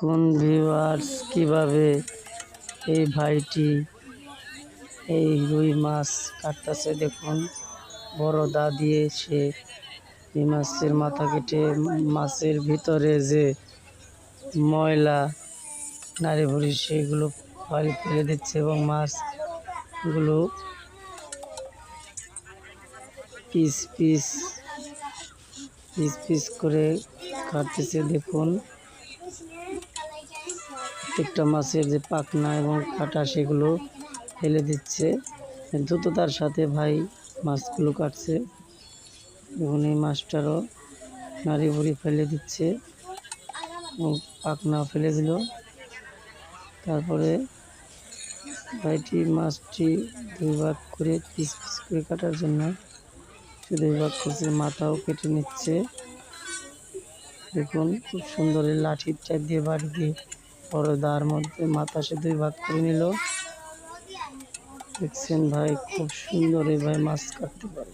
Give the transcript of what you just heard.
কোন ভিউয়ার্স কীভাবে এই ভাইটি এই রুই মাছ কাটতেছে দেখুন। বড় দা দিয়ে সে এই মাছের মাথা কেটে মাছের ভিতরে যে ময়লা নারী ভুড়ি, সেগুলো বাড়ি ফেলে দিচ্ছে এবং মাছগুলো পিস পিস পিস পিস করে কাটতেছে দেখুন। প্রত্যেকটা মাছের যে পাখনা এবং কাটা সেগুলো ফেলে দিচ্ছে। দ্রুততার সাথে ভাই মাছগুলো কাটছে এবং এই মাছটারও নাড়ি ভুড়ি ফেলে দিচ্ছে এবং পাখনা ফেলে দিল। তারপরে ভাইটি মাছটি দুই ভাগ করে পিস পিস করে কাটার জন্য সে দুই ভাগ করছে, মাথাও কেটে নিচ্ছে। দেখুন, খুব সুন্দর লাঠির চার দিয়ে বাড়ি দিয়ে বড় দার মধ্যে মাথা সে দুই ভাগ করে নিল। দেখছেন ভাই, খুব সুন্দর এই ভাই মাছ কাটতে পারে।